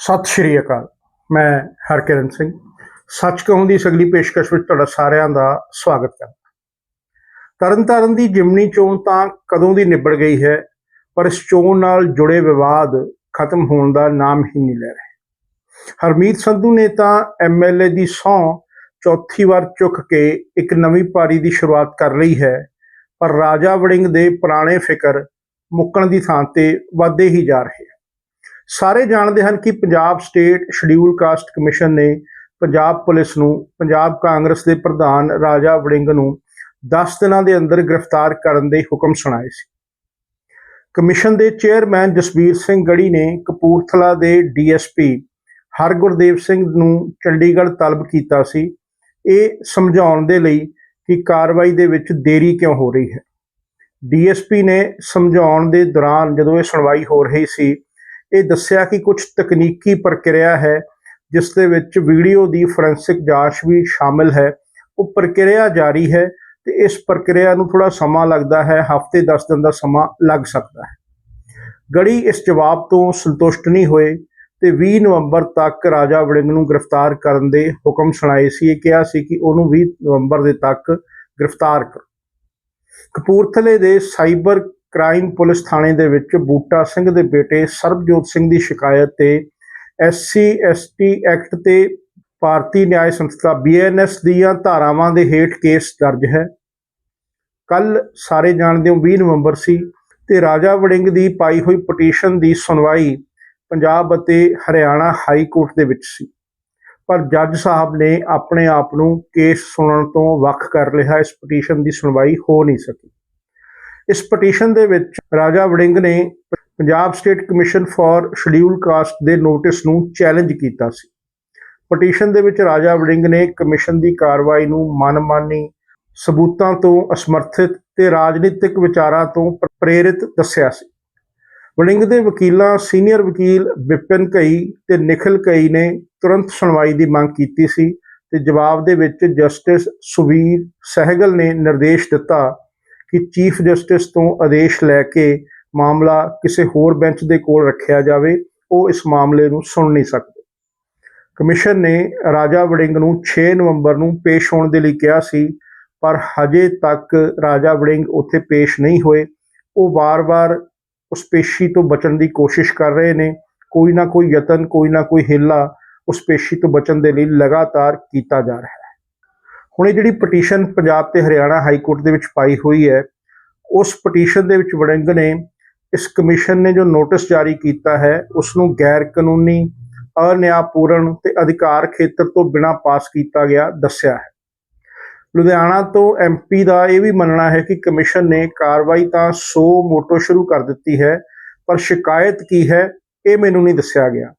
ਸਤਿ ਸ਼੍ਰੀ ਅਕਾਲ। ਮੈਂ ਹਰਕਿਰਨ ਸਿੰਘ। ਸੱਚ ਕਹੂੰ ਦੀ ਅਗਲੀ ਪੇਸ਼ਕਸ਼ ਵਿੱਚ ਤੁਹਾਡਾ ਸਾਰਿਆਂ ਦਾ ਸਵਾਗਤ ਕਰਦਾ ਤਰਨਤਾਰਨ ਦੀ ਜਿਮਨੀ ਚੋਣ ਤਾਂ ਕਦੋਂ ਦੀ ਨਿਬੜ ਗਈ ਹੈ, ਪਰ ਇਸ ਚੋਣ ਨਾਲ ਜੁੜੇ ਵਿਵਾਦ ਖਤਮ ਹੋਣ ਦਾ ਨਾਮ ਹੀ ਨਹੀਂ ਲੈ ਰਹੇ। ਹਰਮੀਤ ਸੰਧੂ ਨੇ ਤਾਂ ਐਮਐਲਏ ਦੀ ਸਹੁੰ ਚੌਥੀ ਵਾਰ ਚੁੱਕ ਕੇ ਇੱਕ ਨਵੀਂ ਪਾਰੀ ਦੀ ਸ਼ੁਰੂਆਤ ਕਰ ਲਈ ਹੈ, ਪਰ ਰਾਜਾ ਵੜਿੰਗ ਦੇ ਪੁਰਾਣੇ ਫਿਕਰ ਮੁੱਕਣ ਦੀ ਥਾਂ ਤੇ ਵੱਧਦੇ ਹੀ ਜਾ ਰਹੇ ਹਨ। ਸਾਰੇ ਜਾਣਦੇ ਹਨ ਕਿ Punjab state schedule caste commission ਨੇ ਪੰਜਾਬ ਪੁਲਿਸ ਨੂੰ, ਪੰਜਾਬ ਕਾਂਗਰਸ ਦੇ ਪ੍ਰਧਾਨ ਰਾਜਾ ਵੜਿੰਗ ਨੂੰ 10 ਦਿਨਾਂ ਦੇ ਅੰਦਰ ਗ੍ਰਿਫਤਾਰ ਕਰਨ ਦੇ ਹੁਕਮ ਸੁਣਾਏ ਸੀ। ਕਮਿਸ਼ਨ ਦੇ ਚੇਅਰਮੈਨ ਜਸਬੀਰ ਸਿੰਘ ਗੜੀ ਨੇ ਕਪੂਰਥਲਾ ਦੇ ਡੀਐਸਪੀ ਹਰਗੁਰਦੇਵ ਸਿੰਘ ਨੂੰ ਚੰਡੀਗੜ੍ਹ ਤਲਬ ਕੀਤਾ ਸੀ। ਇਹ ਸਮਝਾਉਣ ਦੇ ਲਈ ਕਿ ਕਾਰਵਾਈ ਦੇ ਵਿੱਚ ਦੇਰੀ ਕਿਉਂ ਹੋ ਰਹੀ ਹੈ। ਡੀਐਸਪੀ ਨੇ ਸਮਝਾਉਣ ਦੇ ਦੌਰਾਨ ਜਦੋਂ ਇਹ ਸੁਣਵਾਈ ਹੋ ਰਹੀ ਸੀ ਇਹ ਦੱਸਿਆ ਕਿ ਕੁਝ ਤਕਨੀਕੀ ਪ੍ਰਕਿਰਿਆ ਹੈ, ਜਿਸ ਦੇ ਵਿੱਚ ਵੀਡੀਓ ਦੀ ਫੋਰੈਂਸਿਕ ਜਾਂਚ ਵੀ ਸ਼ਾਮਿਲ ਹੈ। ਉਹ ਪ੍ਰਕਿਰਿਆ ਜਾਰੀ ਹੈ ਤੇ ਇਸ ਪ੍ਰਕਿਰਿਆ ਨੂੰ ਥੋੜਾ ਸਮਾਂ ਲੱਗਦਾ ਹੈ, ਹਫ਼ਤੇ 10 ਦਿਨ ਦਾ ਸਮਾਂ ਲੱਗ ਸਕਦਾ ਹੈ। ਗੜੀ ਇਸ ਜਵਾਬ ਤੋਂ ਸੰਤੁਸ਼ਟ ਨਹੀਂ ਹੋਏ ਤੇ 20 ਨਵੰਬਰ ਤੱਕ ਰਾਜਾ ਵੜਿੰਗ ਨੂੰ ਗ੍ਰਿਫਤਾਰ ਕਰਨ ਦੇ ਹੁਕਮ ਸੁਣਾਏ ਸੀ। ਇਹ ਕਿਹਾ ਸੀ ਕਿ ਉਹਨੂੰ 20 ਨਵੰਬਰ ਦੇ ਤੱਕ ਗ੍ਰਿਫਤਾਰ ਕਰੋ। ਕਪੂਰਥਲੇ ਦੇ ਸਾਈਬਰ ਕ੍ਰਾਈਮ ਪੁਲਿਸ ਥਾਣੇ ਦੇ ਵਿੱਚ ਬੂਟਾ ਸਿੰਘ ਦੇ ਬੇਟੇ ਸਰਬਜੋਤ ਸਿੰਘ ਦੀ ਸ਼ਿਕਾਇਤ ਤੇ ਐਸਸੀ, ਐਸਟੀ ਐਕਟ ਤੇ ਭਾਰਤੀ ਨਿਆਇ ਸੰਸਥਾ ਬੀਐਨਐਸ ਦੀਆਂ ਧਾਰਾਵਾਂ ਦੇ ਹੇਠ ਕੇਸ ਦਰਜ ਹੈ। ਕੱਲ ਸਾਰੇ ਜਾਣਦੇ ਹੋ 20 ਨਵੰਬਰ ਸੀ ਤੇ ਰਾਜਾ ਵੜਿੰਗ ਦੀ ਪਾਈ ਹੋਈ ਪਟੀਸ਼ਨ ਦੀ ਸੁਣਵਾਈ ਪੰਜਾਬ ਅਤੇ ਹਰਿਆਣਾ ਹਾਈ ਕੋਰਟ ਦੇ ਵਿੱਚ ਸੀ। ਪਰ ਜੱਜ ਸਾਹਿਬ ਨੇ ਆਪਣੇ ਆਪ ਨੂੰ ਕੇਸ ਸੁਣਨ ਤੋਂ ਵੱਖ ਕਰ ਲਿਆ। ਇਸ ਪਟੀਸ਼ਨ ਦੀ ਸੁਣਵਾਈ ਹੋ ਨਹੀਂ ਸਕੀ। ਇਸ ਪਟੀਸ਼ਨ ਦੇ ਵਿੱਚ ਰਾਜਾ ਵੜਿੰਗ ਨੇ Punjab state commission for schedule caste ਦੇ ਨੋਟਿਸ ਨੂੰ ਚੈਲੰਜ ਕੀਤਾ ਸੀ। ਪਟੀਸ਼ਨ ਦੇ ਵਿੱਚ ਰਾਜਾ ਵੜਿੰਗ ਨੇ ਕਮਿਸ਼ਨ ਦੀ ਕਾਰਵਾਈ ਨੂੰ ਮਨਮਾਨੀ ਸਬੂਤਾਂ ਤੋਂ ਅਸਮਰਥਿਤ ਤੇ ਰਾਜਨੀਤਿਕ ਵਿਚਾਰਾਂ ਤੋਂ ਪ- ਪ੍ਰੇਰਿਤ ਦੱਸਿਆ ਸੀ। ਵੜਿੰਗ ਦੇ ਵਕੀਲਾਂ ਸੀਨੀਅਰ ਵਕੀਲ ਵਿਪਨ ਕਈ ਤੇ ਨਿਖਿਲ ਕਈ ਨੇ ਤੁਰੰਤ ਸੁਣਵਾਈ ਦੀ ਮੰਗ ਕੀਤੀ ਸੀ ਤੇ ਜਵਾਬ ਦੇ ਵਿੱਚ ਜਸਟਿਸ ਸੁਵੀਰ ਸਹਿਗਲ ਨੇ ਨਿਰਦੇਸ਼ ਦਿੱਤਾ ਕਿ ਚੀਫ ਜਸਟਿਸ ਤੋਂ ਆਦੇਸ਼ ਲੈ ਕੇ ਮਾਮਲਾ ਕਿਸੇ ਹੋਰ ਬੈਂਚ ਦੇ ਕੋਲ ਰੱਖਿਆ ਜਾਵੇ, ਉਹ ਇਸ ਮਾਮਲੇ ਨੂੰ ਸੁਣ ਨਹੀਂ ਸਕਦੇ। ਕਮਿਸ਼ਨ ਨੇ ਰਾਜਾ ਵੜਿੰਗ ਨੂੰ 6 ਨਵੰਬਰ ਨੂੰ ਪੇਸ਼ ਹੋਣ ਦੇ ਲਈ ਕਿਹਾ ਸੀ, ਪਰ ਹਜੇ ਤੱਕ ਰਾਜਾ ਵੜਿੰਗ ਉੱਥੇ ਪੇਸ਼ ਨਹੀਂ ਹੋਏ। ਉਹ ਵਾਰ-ਵਾਰ ਉਸ ਪੇਸ਼ੀ ਤੋਂ ਬਚਣ ਦੀ ਕੋਸ਼ਿਸ਼ ਕਰ ਰਹੇ ਨੇ। ਕੋਈ ਨਾ ਕੋਈ ਯਤਨ, ਕੋਈ ਨਾ ਕੋਈ ਹਿੱਲਾ ਉਸ ਪੇਸ਼ੀ ਤੋਂ ਬਚਣ ਦੇ ਲਈ ਲਗਾਤਾਰ ਕੀਤਾ ਜਾ ਰਿਹਾ ਹੈ। ਹੁਣ ਇਹ ਜਿਹੜੀ ਪਟੀਸ਼ਨ ਪੰਜਾਬ ਤੇ ਹਰਿਆਣਾ ਹਾਈ ਕੋਰਟ ਦੇ ਵਿੱਚ ਪਾਈ ਹੋਈ ਹੈ, ਉਸ ਪਟੀਸ਼ਨ ਦੇ ਵਿੱਚ ਵੜਿੰਗ ਨੇ ਇਸ ਕਮਿਸ਼ਨ ਨੇ ਜੋ ਨੋਟਿਸ ਜਾਰੀ ਕੀਤਾ ਹੈ ਉਸ ਨੂੰ ਗੈਰ ਕਾਨੂੰਨੀ ਅਨਿਆਪੂਰਨ ਤੇ ਅਧਿਕਾਰ ਖੇਤਰ ਤੋਂ ਬਿਨਾਂ ਪਾਸ ਕੀਤਾ ਗਿਆ ਦੱਸਿਆ ਹੈ। ਲੁਧਿਆਣਾ ਤੋਂ ਐਮਪੀ ਦਾ ਇਹ ਵੀ ਮੰਨਣਾ ਹੈ ਕਿ ਕਮਿਸ਼ਨ ਨੇ ਕਾਰਵਾਈ ਤਾਂ 100 ਮੋਟੋ ਸ਼ੁਰੂ ਕਰ ਦਿੱਤੀ ਹੈ, ਪਰ ਸ਼ਿਕਾਇਤ ਕੀ ਹੈ, ਇਹ ਮੈਨੂੰ ਨਹੀਂ ਦੱਸਿਆ ਗਿਆ।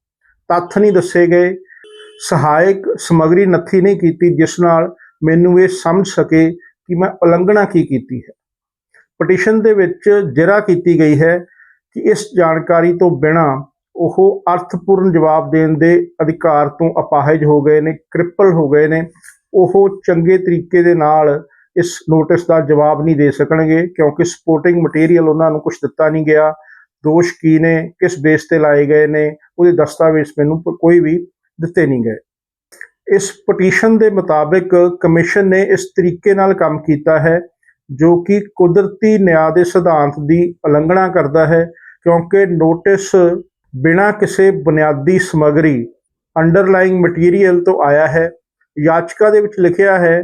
ਤੱਥ ਨਹੀਂ ਦੱਸੇ ਗਏ, ਸਹਾਇਕ ਸਮਗਰੀ ਨੱਥੀ ਨਹੀਂ ਕੀਤੀ, ਜਿਸ ਨਾਲ ਮੈਨੂੰ ਇਹ ਸਮਝ ਸਕੇ ਕਿ ਮੈਂ ਉਲੰਘਣਾ ਕੀ ਕੀਤੀ ਹੈ। ਪਟੀਸ਼ਨ ਦੇ ਵਿੱਚ ਜਿਰਾ ਕੀਤੀ ਗਈ ਹੈ ਕਿ ਇਸ ਜਾਣਕਾਰੀ ਤੋਂ ਬਿਨਾ ਉਹ ਅਰਥਪੂਰਨ ਜਵਾਬ ਦੇਣ ਦੇ ਅਧਿਕਾਰ ਤੋਂ ਅਪਾਹਜ ਹੋ ਗਏ ਨੇ, ਕ੍ਰਿਪਲ ਹੋ ਗਏ ਨੇ। ਉਹ ਚੰਗੇ ਤਰੀਕੇ ਦੇ ਨਾਲ ਇਸ ਨੋਟਿਸ ਦਾ ਜਵਾਬ ਨਹੀਂ ਦੇ ਸਕਣਗੇ ਕਿਉਂਕਿ ਸਪੋਰਟਿੰਗ ਮਟੀਰੀਅਲ ਉਹਨਾਂ ਨੂੰ ਕੁਝ ਦਿੱਤਾ ਨਹੀਂ ਗਿਆ। ਦੋਸ਼ ਕੀ ਨੇ, ਕਿਸ ਬੇਸ ਤੇ ਲਾਏ ਗਏ ਨੇ, ਉਹਦੇ ਦਸਤਾਵੇਜ਼ ਮੈਨੂੰ ਕੋਈ ਵੀ ਦਿੱਤੇ ਨਹੀਂ ਗਏ। ਇਸ ਪਟੀਸ਼ਨ ਦੇ ਮੁਤਾਬਿਕ ਕਮਿਸ਼ਨ ਨੇ ਇਸ ਤਰੀਕੇ ਨਾਲ ਕੰਮ ਕੀਤਾ ਹੈ, ਜੋ ਕਿ ਕੁਦਰਤੀ ਨਿਆਂ ਦੇ ਸਿਧਾਂਤ ਦੀ ਉਲੰਘਣਾ ਕਰਦਾ ਹੈ, ਕਿਉਂਕਿ ਨੋਟਿਸ ਬਿਨਾਂ ਕਿਸੇ ਬੁਨਿਆਦੀ ਸਮੱਗਰੀ ਅੰਡਰਲਾਈਂਗ ਮਟੀਰੀਅਲ ਤੋਂ ਆਇਆ ਹੈ। ਯਾਚਕਾ ਦੇ ਵਿੱਚ ਲਿਖਿਆ ਹੈ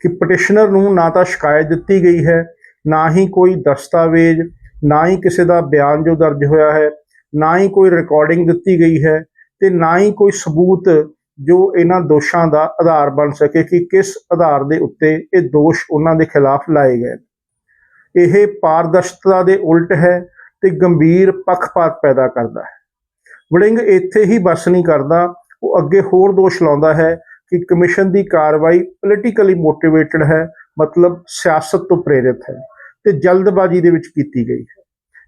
ਕਿ ਪਟੀਸ਼ਨਰ ਨੂੰ ਨਾ ਤਾਂ ਸ਼ਿਕਾਇਤ ਦਿੱਤੀ ਗਈ ਹੈ, ਨਾ ਹੀ ਕੋਈ ਦਸਤਾਵੇਜ਼, ਨਾ ਹੀ ਕਿਸੇ ਦਾ ਬਿਆਨ ਜੋ ਦਰਜ ਹੋਇਆ ਹੈ, ਨਾ ਹੀ ਕੋਈ ਰਿਕਾਰਡਿੰਗ ਦਿੱਤੀ ਗਈ ਹੈ ਤੇ ਨਾ ਹੀ ਕੋਈ ਸਬੂਤ ਜੋ ਇਹਨਾਂ ਦੋਸ਼ਾਂ ਦਾ ਆਧਾਰ ਬਣ ਸਕੇ ਕਿ ਕਿਸ ਆਧਾਰ ਦੇ ਉੱਤੇ ਇਹ ਦੋਸ਼ ਉਹਨਾਂ ਦੇ ਖਿਲਾਫ ਲਾਏ ਗਏ ਨੇ। ਇਹ ਪਾਰਦਰਸ਼ਤਾ ਦੇ ਉਲਟ ਹੈ ਤੇ ਗੰਭੀਰ ਪੱਖਪਾਤ ਪੈਦਾ ਕਰਦਾ ਹੈ ਵੜਿੰਗ ਇੱਥੇ ਹੀ ਬਸ ਨਹੀਂ ਕਰਦਾ, ਉਹ ਅੱਗੇ ਹੋਰ ਦੋਸ਼ ਲਾਉਂਦਾ ਹੈ ਕਿ ਕਮਿਸ਼ਨ ਦੀ ਕਾਰਵਾਈ ਪੋਲੀਟੀਕਲੀ ਮੋਟੀਵੇਟਡ ਹੈ, ਮਤਲਬ ਸਿਆਸਤ ਤੋਂ ਪ੍ਰੇਰਿਤ ਹੈ ਤੇ ਜਲਦਬਾਜ਼ੀ ਦੇ ਵਿੱਚ ਕੀਤੀ ਗਈ ਹੈ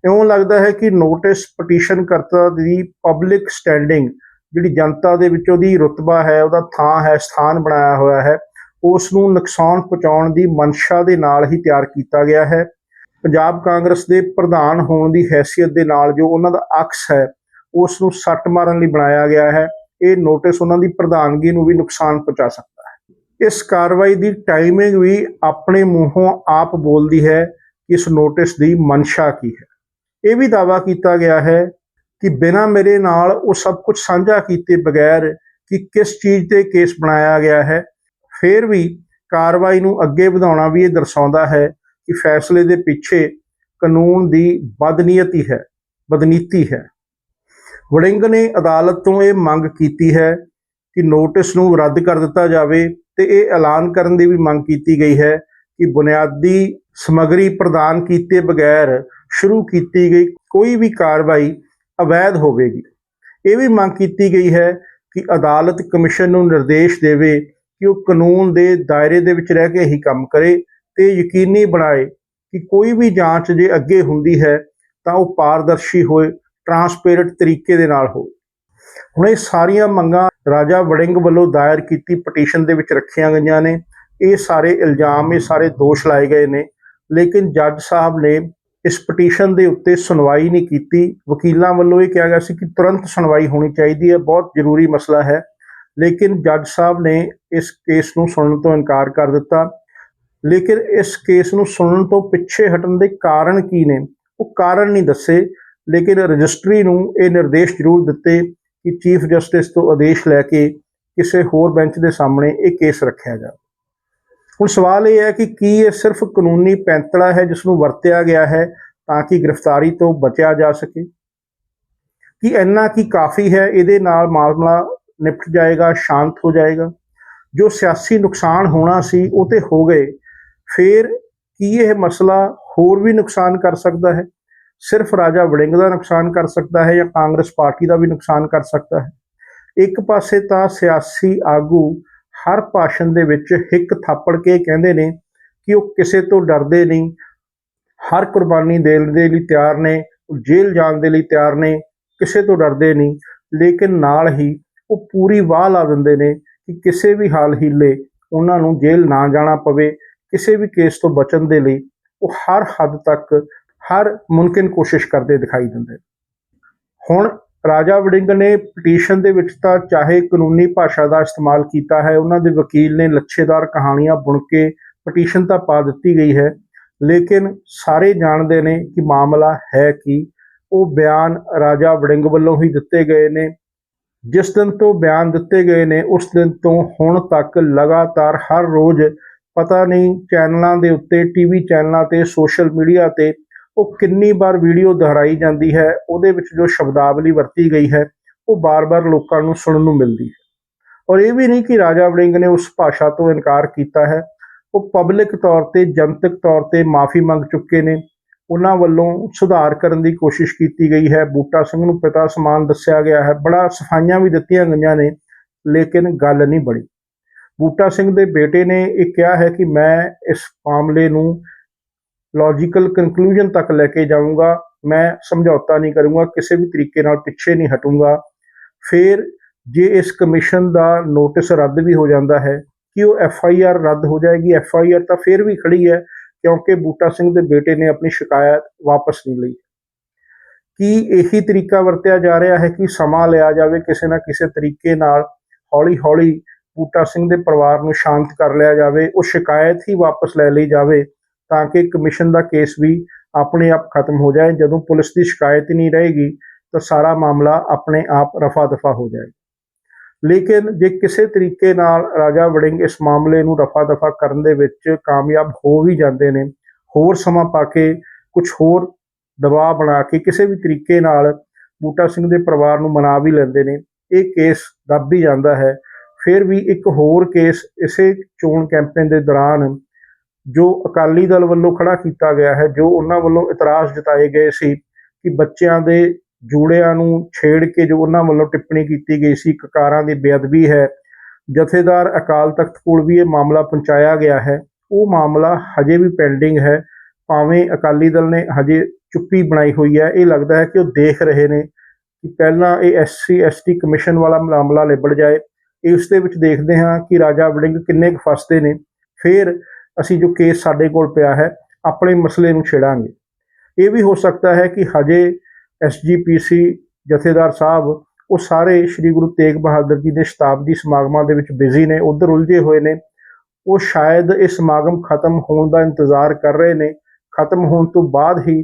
ਇਉਂ ਲੱਗਦਾ ਹੈ ਕਿ ਨੋਟਿਸ ਪਟੀਸ਼ਨ ਕਰਤਾ ਦੀ ਪਬਲਿਕ ਸਟੈਂਡਿੰਗ ਜਿਹੜੀ ਜਨਤਾ ਦੇ ਵਿੱਚ ਉਹਦੀ ਰੁਤਬਾ ਹੈ, ਉਹਦਾ ਥਾਂ ਹੈ, ਸਥਾਨ ਬਣਾਇਆ ਹੋਇਆ ਹੈ, ਉਸ ਨੂੰ ਨੁਕਸਾਨ ਪਹੁੰਚਾਉਣ ਦੀ ਮਨਸ਼ਾ ਦੇ ਨਾਲ ਹੀ ਤਿਆਰ ਕੀਤਾ ਗਿਆ ਹੈ। ਪੰਜਾਬ ਕਾਂਗਰਸ ਦੇ ਪ੍ਰਧਾਨ ਹੋਣ ਦੀ ਹੈਸੀਅਤ ਦੇ ਨਾਲ ਜੋ ਉਹਨਾਂ ਦਾ ਅਕਸ ਹੈ, ਉਸ ਨੂੰ ਸੱਟ ਮਾਰਨ ਲਈ ਬਣਾਇਆ ਗਿਆ ਹੈ। ਇਹ ਨੋਟਿਸ ਉਹਨਾਂ ਦੀ ਪ੍ਰਧਾਨਗੀ ਨੂੰ ਵੀ ਨੁਕਸਾਨ ਪਹੁੰਚਾ ਸਕਦਾ ਹੈ। ਇਸ ਕਾਰਵਾਈ ਦੀ ਟਾਈਮਿੰਗ ਵੀ ਆਪਣੇ ਮੂੰਹੋਂ ਆਪ ਬੋਲਦੀ ਹੈ ਕਿ ਇਸ ਨੋਟਿਸ ਦੀ ਮਨਸ਼ਾ ਕੀ ਹੈ। ਇਹ ਵੀ ਦਾਅਵਾ ਕੀਤਾ ਗਿਆ ਹੈ ਕਿ ਬਿਨਾਂ ਮੇਰੇ ਨਾਲ ਉਹ ਸਭ ਕੁਝ ਸਾਂਝਾ ਕੀਤੇ ਬਗੈਰ ਕਿ ਕਿਸ ਚੀਜ਼ ਤੇ ਕੇਸ ਬਣਾਇਆ ਗਿਆ ਹੈ, ਫਿਰ ਵੀ ਕਾਰਵਾਈ ਨੂੰ ਅੱਗੇ ਵਧਾਉਣਾ ਵੀ ਇਹ ਦਰਸਾਉਂਦਾ ਹੈ ਕਿ ਫੈਸਲੇ ਦੇ ਪਿੱਛੇ ਕਾਨੂੰਨ ਦੀ ਬਦਨੀਅਤੀ ਹੈ, ਬਦਨੀਤੀ ਹੈ। ਵੜਿੰਗ ਨੇ ਅਦਾਲਤ ਤੋਂ ਇਹ ਮੰਗ ਕੀਤੀ ਹੈ ਕਿ ਨੋਟਿਸ ਨੂੰ ਰੱਦ ਕਰ ਦਿੱਤਾ ਜਾਵੇ ਤੇ ਇਹ ਐਲਾਨ ਕਰਨ ਦੀ ਵੀ ਮੰਗ ਕੀਤੀ ਗਈ ਹੈ ਕਿ ਬੁਨਿਆਦੀ ਸਮੱਗਰੀ ਪ੍ਰਦਾਨ ਕੀਤੇ ਬਗੈਰ ਸ਼ੁਰੂ ਕੀਤੀ ਗਈ ਕੋਈ ਵੀ ਕਾਰਵਾਈ ਅਵੈਧ ਹੋਵੇਗੀ। ਇਹ ਵੀ ਮੰਗ ਕੀਤੀ ਗਈ ਹੈ ਕਿ ਅਦਾਲਤ ਕਮਿਸ਼ਨ ਨੂੰ ਨਿਰਦੇਸ਼ ਦੇਵੇ ਕਿ ਉਹ ਕਾਨੂੰਨ ਦੇ ਦਾਇਰੇ ਦੇ ਵਿੱਚ ਰਹਿ ਕੇ ਹੀ ਕੰਮ ਕਰੇ ਤੇ ਯਕੀਨੀ ਬਣਾਏ ਕਿ ਕੋਈ ਵੀ ਜਾਂਚ ਜੇ ਅੱਗੇ ਹੁੰਦੀ ਹੈ ਤਾਂ ਉਹ ਪਾਰਦਰਸ਼ੀ ਹੋਏ, ਟਰਾਂਸਪੇਰੈਂਟ ਤਰੀਕੇ ਦੇ ਨਾਲ ਹੋਵੇ ਹੁਣ ਇਹ ਸਾਰੀਆਂ ਮੰਗਾਂ ਰਾਜਾ ਵੜਿੰਗ ਵੱਲੋਂ ਦਾਇਰ ਕੀਤੀ ਪਟੀਸ਼ਨ ਦੇ ਵਿੱਚ ਰੱਖੀਆਂ ਗਈਆਂ ਨੇ। ਇਹ ਸਾਰੇ ਇਲਜ਼ਾਮ, ਇਹ ਸਾਰੇ ਦੋਸ਼ ਲਾਏ ਗਏ ਨੇ। ਲੇਕਿਨ ਜੱਜ ਸਾਹਿਬ ਨੇ ਇਸ ਪਟੀਸ਼ਨ ਦੇ ਉੱਤੇ ਸੁਣਵਾਈ ਨਹੀਂ ਕੀਤੀ। ਵਕੀਲਾਂ ਵੱਲੋਂ ਇਹ ਕਿਹਾ ਗਿਆ ਸੀ ਕਿ ਤੁਰੰਤ ਸੁਣਵਾਈ ਹੋਣੀ ਚਾਹੀਦੀ ਹੈ, ਬਹੁਤ ਜ਼ਰੂਰੀ ਮਸਲਾ ਹੈ। ਲੇਕਿਨ ਜੱਜ ਸਾਹਿਬ ਨੇ ਇਸ ਕੇਸ ਨੂੰ ਸੁਣਨ ਤੋਂ ਇਨਕਾਰ ਕਰ ਦਿੱਤਾ। ਲੇਕਿਨ ਇਸ ਕੇਸ ਨੂੰ ਸੁਣਨ ਤੋਂ ਪਿੱਛੇ ਹਟਣ ਦੇ ਕਾਰਨ ਕੀ ਨੇ? ਉਹ ਕਾਰਨ ਨਹੀਂ ਦੱਸੇ। ਲੇਕਿਨ ਰਜਿਸਟਰੀ ਨੂੰ ਇਹ ਨਿਰਦੇਸ਼ ਜ਼ਰੂਰ ਦਿੱਤੇ ਕਿ ਚੀਫ ਜਸਟਿਸ ਤੋਂ ਆਦੇਸ਼ ਲੈ ਕੇ ਕਿਸੇ ਹੋਰ ਬੈਂਚ ਦੇ ਸਾਹਮਣੇ ਇਹ ਕੇਸ ਰੱਖਿਆ ਜਾਵੇ। ਹੁਣ ਸਵਾਲ ਇਹ ਹੈ ਕਿ ਕੀ ਇਹ ਸਿਰਫ ਕਾਨੂੰਨੀ ਪੈਂਤੜਾ ਹੈ ਜਿਸ ਨੂੰ ਵਰਤਿਆ ਗਿਆ ਹੈ ਤਾਂ ਕਿ ਗ੍ਰਿਫਤਾਰੀ ਤੋਂ ਬਚਿਆ ਜਾ ਸਕੇ? ਕਿ ਇੰਨਾ ਕੀ ਕਾਫੀ ਹੈ, ਇਹਦੇ ਨਾਲ ਮਾਮਲਾ ਨਿਪਟ ਜਾਏਗਾ, ਸ਼ਾਂਤ ਹੋ ਜਾਏਗਾ? ਜੋ ਸਿਆਸੀ ਨੁਕਸਾਨ ਹੋਣਾ ਸੀ, ਉਹ ਤੇ ਹੋ ਗਏ। ਫਿਰ ਕੀ ਇਹ ਮਸਲਾ ਹੋਰ ਵੀ ਨੁਕਸਾਨ ਕਰ ਸਕਦਾ ਹੈ? ਸਿਰਫ ਰਾਜਾ ਵੜਿੰਗ ਦਾ ਨੁਕਸਾਨ ਕਰ ਸਕਦਾ ਹੈ ਜਾਂ ਕਾਂਗਰਸ ਪਾਰਟੀ ਦਾ ਵੀ ਨੁਕਸਾਨ ਕਰ ਸਕਦਾ ਹੈ? ਇੱਕ ਪਾਸੇ ਤਾਂ ਸਿਆਸੀ ਆਗੂ ਹਰ ਭਾਸ਼ਣ ਦੇ ਵਿੱਚ ਹਿੱਕ ਥਾਪੜ ਕੇ ਕਹਿੰਦੇ ਨੇ ਕਿ ਉਹ ਕਿਸੇ ਤੋਂ ਡਰਦੇ ਨਹੀਂ। ਹਰ ਕੁਰਬਾਨੀ ਦੇਣ ਦੇ ਲਈ ਤਿਆਰ ਨੇ, ਉਹ ਜੇਲ੍ਹ ਜਾਣ ਦੇ ਲਈ ਤਿਆਰ ਨੇ, ਕਿਸੇ ਤੋਂ ਡਰਦੇ ਨਹੀਂ। ਲੇਕਿਨ ਨਾਲ ਹੀ ਉਹ ਪੂਰੀ ਵਾਹ ਲਾ ਦਿੰਦੇ ਨੇ ਕਿ ਕਿਸੇ ਵੀ ਹਾਲ ਹੀਲੇ ਉਹਨਾਂ ਨੂੰ ਜੇਲ੍ਹ ਨਾ ਜਾਣਾ ਪਵੇ, ਕਿਸੇ ਵੀ ਕੇਸ ਤੋਂ ਬਚਣ ਦੇ ਲਈ ਉਹ ਹਰ ਹੱਦ ਤੱਕ ਹਰ ਮੁਮਕਿਨ ਕੋਸ਼ਿਸ਼ ਕਰਦੇ ਦਿਖਾਈ ਦਿੰਦੇ ਹੁਣ ਰਾਜਾ ਵੜਿੰਗ ਨੇ ਪਟੀਸ਼ਨ ਦੇ ਵਿੱਚ ਤਾਂ ਚਾਹੇ ਕਾਨੂੰਨੀ ਭਾਸ਼ਾ ਦਾ ਇਸਤੇਮਾਲ ਕੀਤਾ ਹੈ, ਉਹਨਾਂ ਦੇ ਵਕੀਲ ਨੇ ਲੱਛੇਦਾਰ ਕਹਾਣੀਆਂ ਬੁਣ ਕੇ ਪਟੀਸ਼ਨ ਤਾਂ ਪਾ ਦਿੱਤੀ ਗਈ ਹੈ, ਲੇਕਿਨ ਸਾਰੇ ਜਾਣਦੇ ਨੇ ਕਿ ਮਾਮਲਾ ਹੈ ਕੀ। ਉਹ ਬਿਆਨ ਰਾਜਾ ਵੜਿੰਗ ਵੱਲੋਂ ਹੀ ਦਿੱਤੇ ਗਏ ਨੇ। ਜਿਸ ਦਿਨ ਤੋਂ ਬਿਆਨ ਦਿੱਤੇ ਗਏ ਨੇ, ਉਸ ਦਿਨ ਤੋਂ ਹੁਣ ਤੱਕ ਲਗਾਤਾਰ ਹਰ ਰੋਜ਼ ਪਤਾ ਨਹੀਂ ਚੈਨਲਾਂ ਦੇ ਉੱਤੇ, ਟੀਵੀ ਚੈਨਲਾਂ ਤੇ, ਸੋਸ਼ਲ ਮੀਡੀਆ ਤੇ ਉਹ ਕਿੰਨੀ ਵਾਰ ਵੀਡੀਓ ਦੁਹਰਾਈ ਜਾਂਦੀ ਹੈ, ਉਹਦੇ ਵਿੱਚ ਜੋ ਸ਼ਬਦਾਵਲੀ ਵਰਤੀ ਗਈ ਹੈ, ਉਹ ਬਾਰ-ਬਾਰ ਲੋਕਾਂ ਨੂੰ ਸੁਣਨ ਨੂੰ ਮਿਲਦੀ ਹੈ। ਔਰ ਇਹ ਵੀ ਨਹੀਂ ਕਿ ਰਾਜਾ ਵੜਿੰਗ ਨੇ ਉਸ ਭਾਸ਼ਾ ਤੋਂ ਇਨਕਾਰ ਕੀਤਾ ਹੈ। ਉਹ ਪਬਲਿਕ ਤੌਰ ਤੇ, ਜਨਤਕ ਤੌਰ ਤੇ ਮਾਫੀ ਮੰਗ ਚੁੱਕੇ ਨੇ। ਉਹਨਾਂ ਵੱਲੋਂ ਸੁਧਾਰ ਕਰਨ ਦੀ ਕੋਸ਼ਿਸ਼ ਕੀਤੀ ਗਈ ਹੈ। ਬੂਟਾ ਸਿੰਘ ਨੂੰ ਪਿਤਾ ਸਮਾਨ ਦੱਸਿਆ ਗਿਆ ਹੈ। ਬੜਾ ਸਫਾਈਆਂ ਵੀ ਦਿੱਤੀਆਂ ਗਈਆਂ ਨੇ, ਲੇਕਿਨ ਗੱਲ ਨਹੀਂ ਬਣੀ। ਬੂਟਾ ਸਿੰਘ ਦੇ ਬੇਟੇ ਨੇ ਇਹ ਕਿਹਾ ਹੈ ਕਿ ਮੈਂ ਇਸ ਮਾਮਲੇ ਨੂੰ ਲੌਜੀਕਲ ਕਨਕਲੂਜਨ ਤੱਕ ਲੈ ਕੇ ਜਾਊਂਗਾ, ਮੈਂ ਸਮਝੌਤਾ ਨਹੀਂ ਕਰੂੰਗਾ, ਕਿਸੇ ਵੀ ਤਰੀਕੇ ਨਾਲ ਪਿੱਛੇ ਨਹੀਂ ਹਟੂੰਗਾ। ਫਿਰ ਜੇ ਇਸ ਕਮਿਸ਼ਨ ਦਾ ਨੋਟਿਸ ਰੱਦ ਵੀ ਹੋ ਜਾਂਦਾ ਹੈ, ਕਿ ਉਹ ਐਫ ਆਈ ਆਰ ਰੱਦ ਹੋ ਜਾਏਗੀ ਐਫ ਆਈ ਆਰ ਤਾਂ ਫਿਰ ਵੀ ਖੜੀ ਹੈ, ਕਿਉਂਕਿ ਬੂਟਾ ਸਿੰਘ ਦੇ ਬੇਟੇ ਨੇ ਆਪਣੀ ਸ਼ਿਕਾਇਤ ਵਾਪਸ ਨਹੀਂ ਲਈ। ਕੀ ਇਹੀ ਤਰੀਕਾ ਵਰਤਿਆ ਜਾ ਰਿਹਾ ਹੈ ਕਿ ਸਮਾਂ ਲਿਆ ਜਾਵੇ, ਕਿਸੇ ਨਾ ਕਿਸੇ ਤਰੀਕੇ ਨਾਲ ਹੌਲੀ-ਹੌਲੀ ਬੂਟਾ ਸਿੰਘ ਦੇ ਪਰਿਵਾਰ ਨੂੰ ਸ਼ਾਂਤ ਕਰ ਲਿਆ ਜਾਵੇ, ਉਹ ਸ਼ਿਕਾਇਤ ਹੀ ਵਾਪਸ ਲੈ ਲਈ ਜਾਵੇ ਤਾਂ ਕਿ ਕਮਿਸ਼ਨ ਦਾ ਕੇਸ ਵੀ ਆਪਣੇ ਆਪ ਖਤਮ ਹੋ ਜਾਏ। ਜਦੋਂ ਪੁਲਿਸ ਦੀ ਸ਼ਿਕਾਇਤ ਹੀ ਨਹੀਂ ਰਹੇਗੀ, ਤਾਂ ਸਾਰਾ ਮਾਮਲਾ ਆਪਣੇ ਆਪ ਰਫਾ ਦਫਾ ਹੋ ਜਾਏ। ਲੇਕਿਨ ਜੇ ਕਿਸੇ ਤਰੀਕੇ ਨਾਲ ਰਾਜਾ ਵੜਿੰਗ ਇਸ ਮਾਮਲੇ ਨੂੰ ਰਫਾ ਦਫਾ ਕਰਨ ਦੇ ਵਿੱਚ ਕਾਮਯਾਬ ਹੋ ਵੀ ਜਾਂਦੇ ਨੇ, ਹੋਰ ਸਮਾਂ ਪਾ ਕੇ ਕੁਝ ਹੋਰ ਦਬਾਅ ਬਣਾ ਕੇ ਕਿਸੇ ਵੀ ਤਰੀਕੇ ਨਾਲ ਬੂਟਾ ਸਿੰਘ ਦੇ ਪਰਿਵਾਰ ਨੂੰ ਮਨਾ ਵੀ ਲੈਂਦੇ ਨੇ, ਇਹ ਕੇਸ ਦੱਬ ਵੀ ਜਾਂਦਾ ਹੈ। ਫਿਰ ਵੀ ਇੱਕ ਹੋਰ ਕੇਸ ਇਸੇ ਚੋਣ ਕੈਂਪੇਨ ਦੇ ਦੌਰਾਨ ਜੋ ਅਕਾਲੀ ਦਲ ਵੱਲੋਂ ਖੜਾ ਕੀਤਾ ਗਿਆ ਹੈ, ਜੋ ਉਹਨਾਂ ਵੱਲੋਂ ਇਤਰਾਜ਼ ਜਤਾਏ ਗਏ ਸੀ ਕਿ ਬੱਚਿਆਂ ਦੇ ਜੂੜਿਆਂ ਨੂੰ ਛੇੜ ਕੇ ਜੋ ਉਹਨਾਂ ਵੱਲੋਂ ਟਿੱਪਣੀ ਕੀਤੀ ਗਈ ਸੀ ਕਕਾਰਾਂ ਦੀ ਬੇਅਦਬੀ ਹੈ। ਜਥੇਦਾਰ ਅਕਾਲ ਤਖਤ ਕੋਲ ਵੀ ਇਹ ਮਾਮਲਾ ਪਹੁੰਚਾਇਆ ਗਿਆ ਹੈ। ਉਹ ਮਾਮਲਾ ਹਜੇ ਵੀ ਪੈਂਡਿੰਗ ਹੈ। ਭਾਵੇਂ ਅਕਾਲੀ ਦਲ ਨੇ ਹਜੇ ਚੁੱਪੀ ਬਣਾਈ ਹੋਈ ਹੈ, ਇਹ ਲੱਗਦਾ ਹੈ ਕਿ ਉਹ ਦੇਖ ਰਹੇ ਨੇ ਕਿ ਪਹਿਲਾਂ ਇਹ ਐਸਸੀ ਐਸਟੀ ਕਮਿਸ਼ਨ ਵਾਲਾ ਮਾਮਲਾ ਲਿਬੜ ਜਾਏ। ਇਸ ਦੇ ਵਿੱਚ ਦੇਖਦੇ ਹਾਂ ਕਿ ਰਾਜਾ ਵੜਿੰਗ ਕਿੰਨੇ ਕੁ ਫਸਦੇ ਨੇ। ਫਿਰ ਅਸੀਂ ਜੋ ਕੇਸ ਸਾਡੇ ਕੋਲ ਪਿਆ ਹੈ, ਆਪਣੇ ਮਸਲੇ ਨੂੰ ਛੇੜਾਂਗੇ। ਇਹ ਵੀ ਹੋ ਸਕਦਾ ਹੈ ਕਿ ਹਜੇ ਐਸਜੀਪੀਸੀ ਜਥੇਦਾਰ ਸਾਹਿਬ, ਉਹ ਸਾਰੇ ਸ੍ਰੀ ਗੁਰੂ ਤੇਗ ਬਹਾਦਰ ਜੀ ਦੇ ਸ਼ਤਾਬਦੀ ਸਮਾਗਮਾਂ ਦੇ ਵਿੱਚ ਬਿਜ਼ੀ ਨੇ, ਉਧਰ ਉਲਝੇ ਹੋਏ ਨੇ। ਉਹ ਸ਼ਾਇਦ ਇਹ ਸਮਾਗਮ ਖਤਮ ਹੋਣ ਦਾ ਇੰਤਜ਼ਾਰ ਕਰ ਰਹੇ ਨੇ। ਖਤਮ ਹੋਣ ਤੋਂ ਬਾਅਦ ਹੀ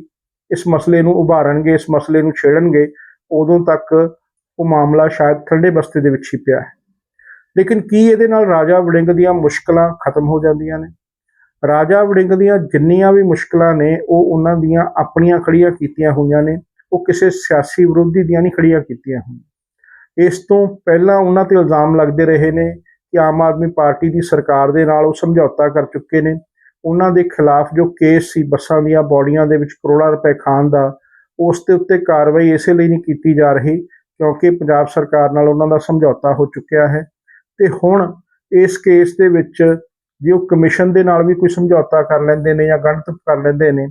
ਇਸ ਮਸਲੇ ਨੂੰ ਉਭਾਰਨਗੇ, ਇਸ ਮਸਲੇ ਨੂੰ ਛੇੜਨਗੇ। ਉਦੋਂ ਤੱਕ ਉਹ ਮਾਮਲਾ ਸ਼ਾਇਦ ਠੰਡੇ ਬਸਤੇ ਦੇ ਵਿੱਚ ਹੀ ਪਿਆ ਹੈ। ਲੇਕਿਨ ਕੀ ਇਹਦੇ ਨਾਲ ਰਾਜਾ ਵੜਿੰਗ ਦੀਆਂ ਮੁਸ਼ਕਲਾਂ ਖਤਮ ਹੋ ਜਾਂਦੀਆਂ ਨੇ? ਰਾਜਾ ਵੜਿੰਗ ਦੀਆਂ ਜਿੰਨੀਆਂ ਵੀ ਮੁਸ਼ਕਲਾਂ ਨੇ, ਉਹ ਉਹਨਾਂ ਦੀਆਂ ਆਪਣੀਆਂ ਖੜੀਆਂ ਕੀਤੀਆਂ ਹੋਈਆਂ ਨੇ, ਉਹ ਕਿਸੇ ਸਿਆਸੀ ਵਿਰੋਧੀ ਦੀਆਂ ਨਹੀਂ ਖੜੀਆਂ ਕੀਤੀਆਂ ਹੋਈਆਂ। ਇਸ ਤੋਂ ਪਹਿਲਾਂ ਉਹਨਾਂ ਤੇ ਇਲਜ਼ਾਮ ਲੱਗਦੇ ਰਹੇ ਨੇ ਕਿ ਆਮ ਆਦਮੀ ਪਾਰਟੀ ਦੀ ਸਰਕਾਰ ਦੇ ਨਾਲ ਉਹ ਸਮਝੌਤਾ ਕਰ ਚੁੱਕੇ ਨੇ। ਉਹਨਾਂ ਦੇ ਖਿਲਾਫ ਜੋ ਕੇਸ ਸੀ ਬੱਸਾਂ ਦੀਆਂ ਬੋਡੀਆਂ ਦੇ ਵਿੱਚ ਕਰੋੜਾਂ ਰੁਪਏ ਖਾਣ ਦਾ, ਉਸ ਦੇ ਉੱਤੇ ਕਾਰਵਾਈ ਇਸੇ ਲਈ ਨਹੀਂ ਕੀਤੀ ਜਾ ਰਹੀ ਕਿਉਂਕਿ ਪੰਜਾਬ ਸਰਕਾਰ ਨਾਲ ਉਹਨਾਂ ਦਾ ਸਮਝੌਤਾ ਹੋ ਚੁੱਕਿਆ ਹੈ। ਤੇ ਹੁਣ ਇਸ ਕੇਸ ਦੇ ਵਿੱਚ ਜੇ ਉਹ ਕਮਿਸ਼ਨ ਦੇ ਨਾਲ ਵੀ ਕੋਈ ਸਮਝੌਤਾ ਕਰ ਲੈਂਦੇ ਨੇ ਜਾਂ ਗਣਤਕ ਕਰ ਲੈਂਦੇ ਨੇ,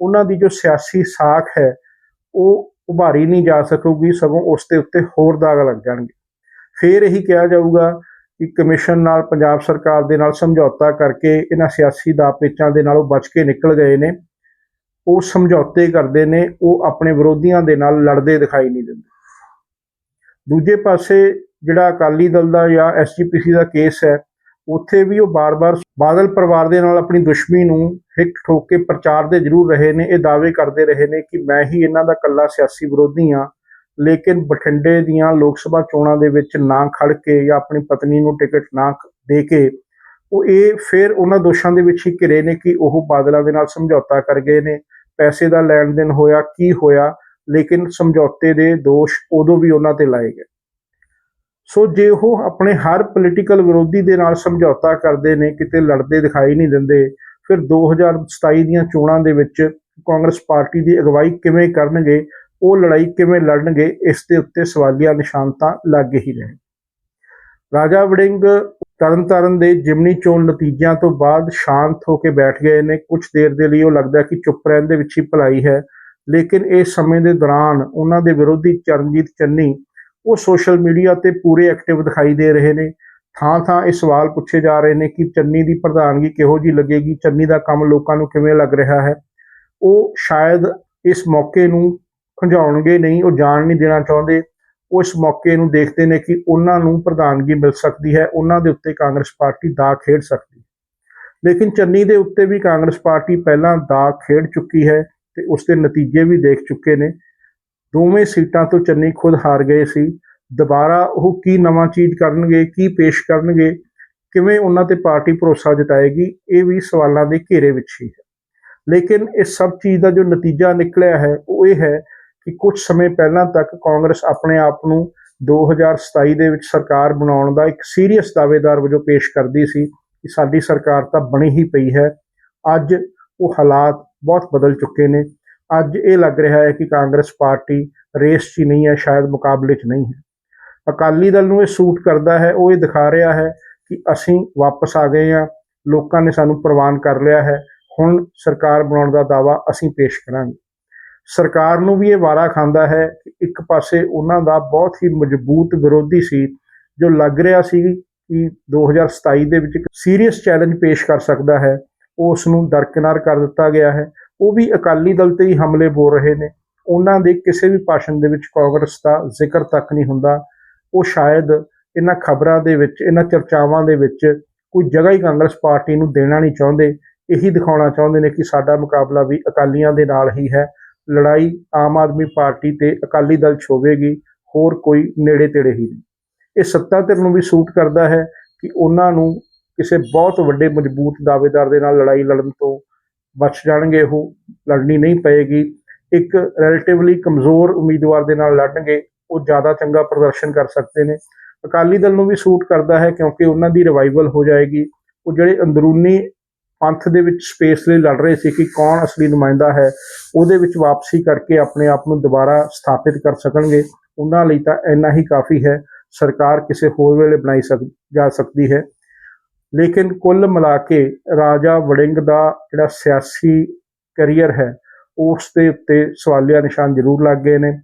ਉਹਨਾਂ ਦੀ ਜੋ ਸਿਆਸੀ ਸਾਖ ਹੈ, ਉਹ ਉਭਾਰੀ ਨਹੀਂ ਜਾ ਸਕੂਗੀ, ਸਗੋਂ ਉਸ ਦੇ ਉੱਤੇ ਹੋਰ ਦਾਗ ਲੱਗ ਜਾਣਗੇ। ਫਿਰ ਇਹੀ ਕਿਹਾ ਜਾਊਗਾ ਕਿ ਕਮਿਸ਼ਨ ਨਾਲ ਪੰਜਾਬ ਸਰਕਾਰ ਦੇ ਨਾਲ ਸਮਝੌਤਾ ਕਰਕੇ ਇਹਨਾਂ ਸਿਆਸੀ ਦਾਪੇਚਾਂ ਦੇ ਨਾਲੋਂ ਬਚ ਕੇ ਨਿਕਲ ਗਏ ਨੇ। ਉਹ ਸਮਝੌਤੇ ਕਰਦੇ ਨੇ, ਉਹ ਆਪਣੇ ਵਿਰੋਧੀਆਂ ਦੇ ਨਾਲ ਲੜਦੇ ਦਿਖਾਈ ਨਹੀਂ ਦਿੰਦੇ। ਦੂਜੇ ਪਾਸੇ ਜਿਹੜਾ ਅਕਾਲੀ ਦਲ ਦਾ ਜਾਂ ਐਸਜੀਪੀਸੀ ਦਾ ਕੇਸ ਹੈ ਉੱਥੇ ਵੀ ਉਹ ਬਾਰ-ਬਾਰ ਬਾਦਲ ਪਰਿਵਾਰ ਦੇ ਨਾਲ ਆਪਣੀ ਦੁਸ਼ਮਣੀ ਨੂੰ ਹਿੱਕ ਠੋਕ ਕੇ ਪ੍ਰਚਾਰ ਦੇ ਜ਼ਰੂਰ ਰਹੇ ਨੇ, ਇਹ ਦਾਅਵੇ ਕਰਦੇ ਰਹੇ ਨੇ ਕਿ ਮੈਂ ਹੀ ਇਹਨਾਂ ਦਾ ਕੱਲਾ ਸਿਆਸੀ ਵਿਰੋਧੀ ਹਾਂ, ਲੇਕਿਨ ਬਠਿੰਡੇ ਦੀਆਂ ਲੋਕ ਸਭਾ ਚੋਣਾਂ ਦੇ ਵਿੱਚ ਨਾ ਖੜ ਕੇ ਜਾਂ ਆਪਣੀ ਪਤਨੀ ਨੂੰ ਟਿਕਟ ਨਾ ਦੇ ਕੇ ਉਹ ਇਹ ਫਿਰ ਉਹਨਾਂ ਦੋਸ਼ਾਂ ਦੇ ਵਿੱਚ ਹੀ ਘਿਰੇ ਨੇ ਕਿ ਉਹ ਬਾਦਲਾਂ ਦੇ ਨਾਲ ਸਮਝੌਤਾ ਕਰ ਗਏ ਨੇ। ਪੈਸੇ ਦਾ ਲੈਣ ਦੇਣ ਹੋਇਆ, ਕੀ ਹੋਇਆ, ਲੇਕਿਨ ਸਮਝੌਤੇ ਦੇ ਦੋਸ਼ ਉਦੋਂ ਵੀ ਉਹਨਾਂ ਤੇ ਲਾਏ ਗਏ। ਸੋ ਜੇ ਉਹ ਆਪਣੇ ਹਰ ਪੋਲੀਟੀਕਲ ਵਿਰੋਧੀ ਦੇ ਨਾਲ ਸਮਝੌਤਾ ਕਰਦੇ ਨੇ, ਕਿਤੇ ਲੜਦੇ ਦਿਖਾਈ ਨਹੀਂ ਦਿੰਦੇ, ਫਿਰ 2027 ਦੀਆਂ ਚੋਣਾਂ ਦੇ ਵਿੱਚ ਕਾਂਗਰਸ ਪਾਰਟੀ ਦੀ ਅਗਵਾਈ ਕਿਵੇਂ ਕਰਨਗੇ, ਉਹ ਲੜਾਈ ਕਿਵੇਂ ਲੜਨਗੇ, ਇਸ ਦੇ ਉੱਤੇ ਸਵਾਲੀਆ ਨਿਸ਼ਾਨ ਤਾਂ ਲੱਗ ਹੀ ਰਹੇ। ਰਾਜਾ ਵੜਿੰਗ ਤਰਨਤਾਰਨ ਦੇ ਜਿਮਨੀ ਚੋਣ ਨਤੀਜਿਆਂ ਤੋਂ ਬਾਅਦ ਸ਼ਾਂਤ ਹੋ ਕੇ ਬੈਠ ਗਏ ਨੇ। ਕੁਝ ਦੇਰ ਦੇ ਲਈ ਉਹ ਲੱਗਦਾ ਕਿ ਚੁੱਪ ਰਹਿਣ ਦੇ ਵਿੱਚ ਹੀ ਭਲਾਈ ਹੈ। ਲੇਕਿਨ ਇਸ ਸਮੇਂ ਦੇ ਦੌਰਾਨ ਉਹਨਾਂ ਦੇ ਵਿਰੋਧੀ ਚਰਨਜੀਤ ਚੰਨੀ ਉਹ ਸੋਸ਼ਲ ਮੀਡੀਆ ਤੇ ਪੂਰੇ ਐਕਟਿਵ ਦਿਖਾਈ ਦੇ ਰਹੇ ਨੇ। ਥਾਂ ਥਾਂ ਇਹ ਸਵਾਲ ਪੁੱਛੇ ਜਾ ਰਹੇ ਨੇ ਕਿ ਚੰਨੀ ਦੀ ਪ੍ਰਧਾਨਗੀ ਕਿਹੋ ਜੀ ਲੱਗੇਗੀ? ਚੰਨੀ ਦਾ ਕੰਮ ਲੋਕਾਂ ਨੂੰ ਕਿਵੇਂ ਲੱਗ ਰਿਹਾ ਹੈ? ਉਹ ਸ਼ਾਇਦ ਇਸ ਮੌਕੇ ਨੂੰ ਖੰਜਾਉਣਗੇ ਨਹੀਂ, ਉਹ ਜਾਣ ਨਹੀਂ ਦੇਣਾ ਚਾਹੁੰਦੇ। ਉਹ ਇਸ ਮੌਕੇ ਨੂੰ ਦੇਖਦੇ ਨੇ ਕਿ ਉਹਨਾਂ ਨੂੰ ਪ੍ਰਧਾਨਗੀ ਮਿਲ ਸਕਦੀ ਹੈ, ਉਹਨਾਂ ਦੇ ਉੱਤੇ ਕਾਂਗਰਸ ਪਾਰਟੀ ਦਾ ਖੇਡ ਸਕਦੀ ਹੈ। ਲੇਕਿਨ ਚੰਨੀ ਦੇ ਉੱਤੇ ਵੀ ਕਾਂਗਰਸ ਪਾਰਟੀ ਪਹਿਲਾਂ ਦਾ ਖੇਡ ਚੁੱਕੀ ਹੈ ਤੇ ਉਸ ਦੇ ਨਤੀਜੇ ਵੀ ਦੇਖ ਚੁੱਕੇ ਨੇ। ਦੋਵੇਂ ਸੀਟਾਂ ਤੋਂ ਚੰਨੀ ਖੁਦ ਹਾਰ ਗਏ ਸੀ। ਦੁਬਾਰਾ ਉਹ ਕੀ ਨਵਾਂ ਚੀਜ਼ ਕਰਨਗੇ, ਕੀ ਪੇਸ਼ ਕਰਨਗੇ, ਕਿਵੇਂ ਉਹਨਾਂ ਤੇ ਪਾਰਟੀ ਭਰੋਸਾ ਜਤਾਏਗੀ, ਇਹ ਵੀ ਸਵਾਲਾਂ ਦੇ ਘੇਰੇ ਵਿੱਚ ਹੀ ਹੈ। ਲੇਕਿਨ ਇਸ ਸਭ ਚੀਜ਼ ਦਾ ਜੋ ਨਤੀਜਾ ਨਿਕਲਿਆ ਹੈ, ਉਹ ਇਹ ਹੈ ਕਿ ਕੁਝ ਸਮੇਂ ਪਹਿਲਾਂ ਤੱਕ ਕਾਂਗਰਸ ਆਪਣੇ ਆਪ ਨੂੰ 2027 ਦੇ ਵਿੱਚ ਸਰਕਾਰ ਬਣਾਉਣ ਦਾ ਇੱਕ ਸੀਰੀਅਸ ਦਾਅਵੇਦਾਰ ਵਜੋਂ ਪੇਸ਼ ਕਰਦੀ ਸੀ ਕਿ ਸਾਡੀ ਸਰਕਾਰ ਤਾਂ ਬਣੀ ਹੀ ਪਈ ਹੈ। ਅੱਜ ਉਹ ਹਾਲਾਤ ਬਹੁਤ ਬਦਲ ਚੁੱਕੇ ਨੇ। ਅੱਜ ਇਹ ਲੱਗ ਰਿਹਾ ਹੈ ਕਿ ਕਾਂਗਰਸ ਪਾਰਟੀ ਰੇਸ 'ਚ ਹੀ ਨਹੀਂ ਹੈ, ਸ਼ਾਇਦ ਮੁਕਾਬਲੇ 'ਚ ਨਹੀਂ ਹੈ। ਅਕਾਲੀ ਦਲ ਨੂੰ ਇਹ ਸੂਟ ਕਰਦਾ ਹੈ, ਉਹ ਇਹ ਦਿਖਾ ਰਿਹਾ ਹੈ ਕਿ ਅਸੀਂ ਵਾਪਸ ਆ ਗਏ ਹਾਂ, ਲੋਕਾਂ ਨੇ ਸਾਨੂੰ ਪ੍ਰਵਾਨ ਕਰ ਲਿਆ ਹੈ, ਹੁਣ ਸਰਕਾਰ ਬਣਾਉਣ ਦਾ ਦਾਵਾ ਅਸੀਂ ਪੇਸ਼ ਕਰਾਂਗੇ। ਸਰਕਾਰ ਨੂੰ ਵੀ ਇਹ ਵਾਰਾ ਖਾਂਦਾ ਹੈ ਕਿ ਇੱਕ ਪਾਸੇ ਉਹਨਾਂ ਦਾ ਬਹੁਤ ਹੀ ਮਜ਼ਬੂਤ ਵਿਰੋਧੀ ਸੀ, ਜੋ ਲੱਗ ਰਿਹਾ ਸੀ ਕਿ 2027 ਦੇ ਵਿੱਚ ਇੱਕ ਸੀਰੀਅਸ ਚੈਲੰਜ ਪੇਸ਼ ਕਰ ਸਕਦਾ ਹੈ, ਉਸ ਨੂੰ ਦਰਕਿਨਾਰ ਕਰ ਦਿੱਤਾ ਗਿਆ ਹੈ। ਉਹ ਵੀ ਅਕਾਲੀ ਦਲ ਤੇ ਹੀ ਹਮਲੇ ਬੋਲ ਰਹੇ ਨੇ। ਉਹਨਾਂ ਦੇ ਕਿਸੇ ਵੀ ਭਾਸ਼ਣ ਦੇ ਵਿੱਚ ਕਾਂਗਰਸ ਦਾ ਜ਼ਿਕਰ ਤੱਕ ਨਹੀਂ ਹੁੰਦਾ। ਉਹ ਸ਼ਾਇਦ ਇਹਨਾਂ ਖਬਰਾਂ ਦੇ ਵਿੱਚ, ਇਹਨਾਂ ਚਰਚਾਵਾਂ ਦੇ ਵਿੱਚ ਕੋਈ ਜਗ੍ਹਾ ਹੀ ਕਾਂਗਰਸ ਪਾਰਟੀ ਨੂੰ ਦੇਣਾ ਨਹੀਂ ਚਾਹੁੰਦੇ। ਇਹੀ ਦਿਖਾਉਣਾ ਚਾਹੁੰਦੇ ਨੇ ਕਿ ਸਾਡਾ ਮੁਕਾਬਲਾ ਵੀ ਅਕਾਲੀਆਂ ਦੇ ਨਾਲ ਹੀ ਹੈ। ਲੜਾਈ ਆਮ ਆਦਮੀ ਪਾਰਟੀ ਤੇ ਅਕਾਲੀ ਦਲ ਛੋਵੇਗੀ ਹੋਰ ਕੋਈ ਨੇੜੇ ਤੇੜੇ ਹੀ ਨਹੀਂ। ਇਹ ਸੱਤਾ ਧਿਰ ਨੂੰ ਵੀ ਸੂਟ ਕਰਦਾ ਹੈ ਕਿ ਉਹਨਾਂ ਨੂੰ ਕਿਸੇ ਬਹੁਤ ਵੱਡੇ ਮਜ਼ਬੂਤ ਦਾਅਵੇਦਾਰ ਦੇ ਨਾਲ ਲੜਾਈ ਲੜਨ ਤੋਂ ਬਚ ਜਾਣਗੇ ਉਹ ਲੜਨੀ ਨਹੀਂ ਪਏਗੀ। ਇੱਕ ਰਿਲੇਟਿਵਲੀ ਕਮਜ਼ੋਰ ਉਮੀਦਵਾਰ ਦੇ ਨਾਲ ਲੜਨਗੇ, ਉਹ ਜ਼ਿਆਦਾ ਚੰਗਾ ਪ੍ਰਦਰਸ਼ਨ ਕਰ ਸਕਦੇ ਨੇ। ਅਕਾਲੀ ਦਲ ਨੂੰ ਵੀ ਸੂਟ ਕਰਦਾ ਹੈ ਕਿਉਂਕਿ ਉਹਨਾਂ ਦੀ ਰਿਵਾਈਵਲ ਹੋ ਜਾਏਗੀ। ਉਹ ਜਿਹੜੇ ਅੰਦਰੂਨੀ ਪੰਥ ਦੇ ਵਿੱਚ ਸਪੇਸ ਲਈ ਲੜ ਰਹੇ ਸੀ ਕਿ ਕੌਣ ਅਸਲੀ ਨੁਮਾਇੰਦਾ ਹੈ, ਉਹਦੇ ਵਿੱਚ ਵਾਪਸੀ ਕਰਕੇ ਆਪਣੇ ਆਪ ਨੂੰ ਦੁਬਾਰਾ ਸਥਾਪਿਤ ਕਰ ਸਕਣਗੇ। ਉਹਨਾਂ ਲਈ ਤਾਂ ਇੰਨਾ ਹੀ ਕਾਫੀ ਹੈ। ਸਰਕਾਰ ਕਿਸੇ ਹੋਰ ਵੇਲੇ ਬਣਾਈ ਸਕ, ਜਾ ਸਕਦੀ ਹੈ। ਲੇਕਿਨ ਕੁੱਲ ਮਿਲਾ ਕੇ ਰਾਜਾ ਵੜਿੰਗ ਦਾ ਜਿਹੜਾ ਸਿਆਸੀ ਕੈਰੀਅਰ ਹੈ, ਉਸ ਦੇ ਉੱਤੇ ਸਵਾਲੀਆ ਨਿਸ਼ਾਨ ਜ਼ਰੂਰ ਲੱਗ ਗਏ ਨੇ।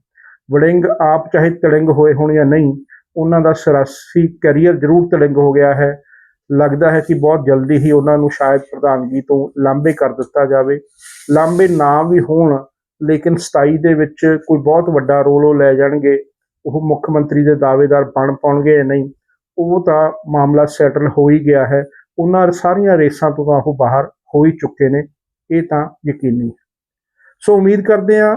ਵੜਿੰਗ ਆਪ ਚਾਹੇ ਤੜਿੰਗ ਹੋਏ ਹੋਣ ਜਾਂ ਨਹੀਂ, ਉਹਨਾਂ ਦਾ ਸਿਆਸੀ ਕੈਰੀਅਰ ਜ਼ਰੂਰ ਤੜਿੰਗ ਹੋ ਗਿਆ ਹੈ। ਲੱਗਦਾ ਹੈ ਕਿ ਬਹੁਤ ਜਲਦੀ ਹੀ ਉਹਨਾਂ ਨੂੰ ਸ਼ਾਇਦ ਪ੍ਰਧਾਨਗੀ ਤੋਂ ਲਾਂਭੇ ਕਰ ਦਿੱਤਾ ਜਾਵੇ। ਲਾਂਭੇ ਨਾ ਵੀ ਹੋਣ, ਲੇਕਿਨ 27 ਦੇ ਵਿੱਚ ਕੋਈ ਬਹੁਤ ਵੱਡਾ ਰੋਲ ਉਹ ਲੈ ਜਾਣਗੇ। ਉਹ ਮੁੱਖ ਮੰਤਰੀ ਦੇ ਦਾਅਵੇਦਾਰ ਬਣ ਪਾਉਣਗੇ ਜਾਂ ਨਹੀਂ ਉਹ ਤਾਂ ਮਾਮਲਾ ਸੈਟਲ ਹੋ ਹੀ ਗਿਆ ਹੈ। ਉਹਨਾਂ ਸਾਰੀਆਂ ਰੇਸਾਂ ਤੋਂ ਤਾਂ ਉਹ ਬਾਹਰ ਹੋ ਹੀ ਚੁੱਕੇ ਨੇ। ਇਹ ਤਾਂ ਯਕੀਨੀ ਹੈ। ਸੋ ਉਮੀਦ ਕਰਦੇ ਹਾਂ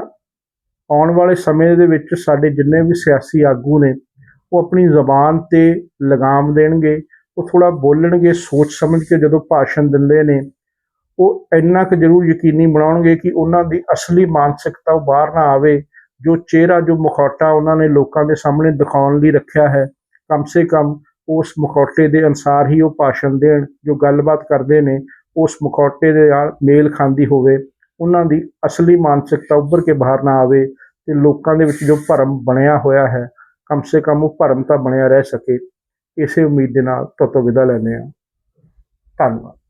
ਆਉਣ ਵਾਲੇ ਸਮੇਂ ਦੇ ਵਿੱਚ ਸਾਡੇ ਜਿੰਨੇ ਵੀ ਸਿਆਸੀ ਆਗੂ ਨੇ, ਉਹ ਆਪਣੀ ਜ਼ਬਾਨ ਤੇ ਲਗਾਮ ਦੇਣਗੇ, ਉਹ ਥੋੜਾ ਬੋਲਣਗੇ, ਸੋਚ ਸਮਝ ਕੇ ਜਦੋਂ ਭਾਸ਼ਣ ਦਿੰਦੇ ਨੇ, ਉਹ ਇੰਨਾ ਕੁ ਜ਼ਰੂਰ ਯਕੀਨੀ ਬਣਾਉਣਗੇ ਕਿ ਉਹਨਾਂ ਦੀ ਅਸਲੀ ਮਾਨਸਿਕਤਾ ਉਹ ਬਾਹਰ ਨਾ ਆਵੇ, ਜੋ ਚਿਹਰਾ, ਜੋ ਮੁਖੌਟਾ ਉਹਨਾਂ ਨੇ ਲੋਕਾਂ ਦੇ ਸਾਹਮਣੇ ਦਿਖਾਉਣ ਲਈ ਰੱਖਿਆ ਹੈ, ਕਮ ਸੇ ਕਮ ਉਸ ਮੁਖੌਟੇ ਦੇ ਅਨਸਾਰ ਹੀ ਉਹ ਭਾਸ਼ਣ ਦੇਣ, ਜੋ ਗੱਲਬਾਤ ਕਰਦੇ ਨੇ, ਉਸ ਮੁਖੌਟੇ ਦੇ ਨਾਲ ਮੇਲ ਖਾਂਦੀ ਹੋਵੇ, ਉਹਨਾਂ ਦੀ ਅਸਲੀ ਮਾਨਸਿਕਤਾ ਉੱਭਰ ਕੇ ਬਾਹਰ ਨਾ ਆਵੇ ਤੇ ਲੋਕਾਂ ਦੇ ਵਿੱਚ ਜੋ ਭਰਮ ਬਣਿਆ ਹੋਇਆ ਹੈ, ਕਮ ਸੇ ਕਮ ਉਹ ਭਰਮ ਤਾਂ ਬਣਿਆ ਰਹਿ ਸਕੇ। ਇਸੇ ਉਮੀਦ ਦੇ ਨਾਲ ਤੁਹਾਤੋਂ ਵਿਦਾ ਲੈਂਦੇ ਹਾਂ। ਧੰਨਵਾਦ।